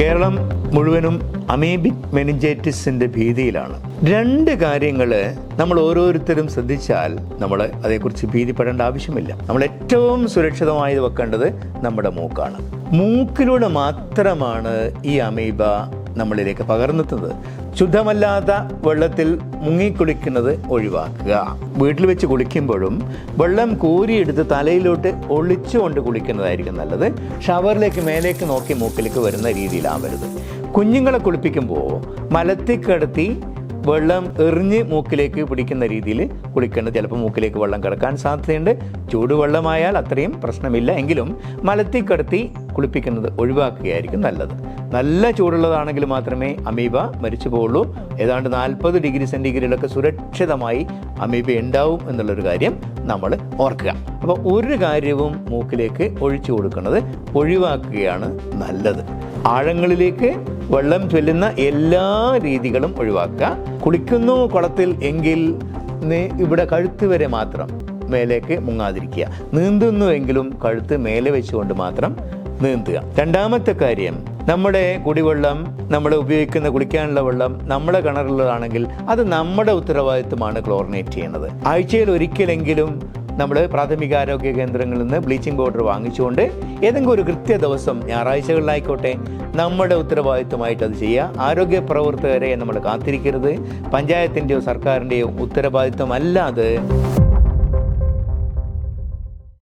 കേരളം മുഴുവനും അമീബിക് മെനിഞ്ചൈറ്റിസിന്റെ ഭീതിയിലാണ്. രണ്ട് കാര്യങ്ങൾ നമ്മൾ ഓരോരുത്തരും ശ്രദ്ധിച്ചാൽ നമ്മൾ അതേക്കുറിച്ച് ഭീതിപ്പെടേണ്ട ആവശ്യമില്ല. നമ്മൾ ഏറ്റവും സുരക്ഷിതമായി വെക്കേണ്ടത് നമ്മുടെ മൂക്കാണ്. മൂക്കിലൂടെ മാത്രമാണ് ഈ അമീബ നമ്മളിലേക്ക് പകർന്നെത്തുന്നത്. ശുദ്ധമല്ലാത്ത വെള്ളത്തിൽ മുങ്ങിക്കുളിക്കുന്നത് ഒഴിവാക്കുക. വീട്ടിൽ വെച്ച് കുളിക്കുമ്പോഴും വെള്ളം കോരിയെടുത്ത് തലയിലോട്ട് ഒളിച്ചുകൊണ്ട് കുളിക്കുന്നതായിരിക്കും നല്ലത്. ഷവറിലേക്ക് മേലേക്ക് നോക്കി മൂക്കിലേക്ക് വരുന്ന രീതിയിലാവരുത്. കുഞ്ഞുങ്ങളെ കുളിപ്പിക്കുമ്പോൾ മലത്തിൽ കിടത്തി വെള്ളം എറിഞ്ഞ് മൂക്കിലേക്ക് പിടിക്കുന്ന രീതിയിൽ കുളിക്കേണ്ടത് ചിലപ്പോൾ മൂക്കിലേക്ക് വെള്ളം കിടക്കാൻ സാധ്യതയുണ്ട്. ചൂടുവെള്ളമായാൽ അത്രയും പ്രശ്നമില്ല. എങ്കിലും മലത്തിൽ കിടത്തി കുളിപ്പിക്കുന്നത് ഒഴിവാക്കുകയായിരിക്കും നല്ലത്. നല്ല ചൂടുള്ളതാണെങ്കിൽ മാത്രമേ അമീബ മരിച്ചു പോകുള്ളൂ ഏതാണ്ട് നാൽപ്പത് ഡിഗ്രി സെന്റിഗ്രേഡിലൊക്കെ സുരക്ഷിതമായി അമീബ ഉണ്ടാവും എന്നുള്ളൊരു കാര്യം നമ്മൾ ഓർക്കുക. അപ്പോൾ ഒരു കാര്യവും മൂക്കിലേക്ക് ഒഴിച്ചു കൊടുക്കുന്നത് ഒഴിവാക്കുകയാണ് നല്ലത്. ആഴങ്ങളിലേക്ക് വെള്ളം ചൊല്ലുന്ന എല്ലാ രീതികളും ഒഴിവാക്കുക. കുളിക്കുന്നു കുളത്തിൽ എങ്കിൽ ഇവിടെ കഴുത്ത് വരെ മാത്രം മേലേക്ക് മുങ്ങാതിരിക്കുക. നീന്തുന്നുവെങ്കിലും കഴുത്ത് മേലെ വെച്ചുകൊണ്ട് മാത്രം നീന്തുക. രണ്ടാമത്തെ കാര്യം നമ്മുടെ കുടിവെള്ളം നമ്മൾ ഉപയോഗിക്കുന്ന കുളിക്കാനുള്ള വെള്ളം നമ്മുടെ കിണറിലുള്ളതാണെങ്കിൽ അത് നമ്മുടെ ഉത്തരവാദിത്വമാണ് ക്ലോറിനേറ്റ് ചെയ്യുന്നത്. ആഴ്ചയിൽ ഒരിക്കലെങ്കിലും നമ്മൾ പ്രാഥമികാരോഗ്യ കേന്ദ്രങ്ങളിൽ നിന്ന് ബ്ലീച്ചിങ് പൗഡർ വാങ്ങിച്ചുകൊണ്ട് ഏതെങ്കിലും ഒരു കൃത്യ ദിവസം ഞായറാഴ്ചകളിലായിക്കോട്ടെ നമ്മുടെ ഉത്തരവാദിത്വമായിട്ട് അത് ചെയ്യുക. ആരോഗ്യ പ്രവർത്തകരെ നമ്മൾ കാത്തിരിക്കരുത്. പഞ്ചായത്തിന്റെയോ സർക്കാരിന്റെയോ ഉത്തരവാദിത്വമല്ല അത്.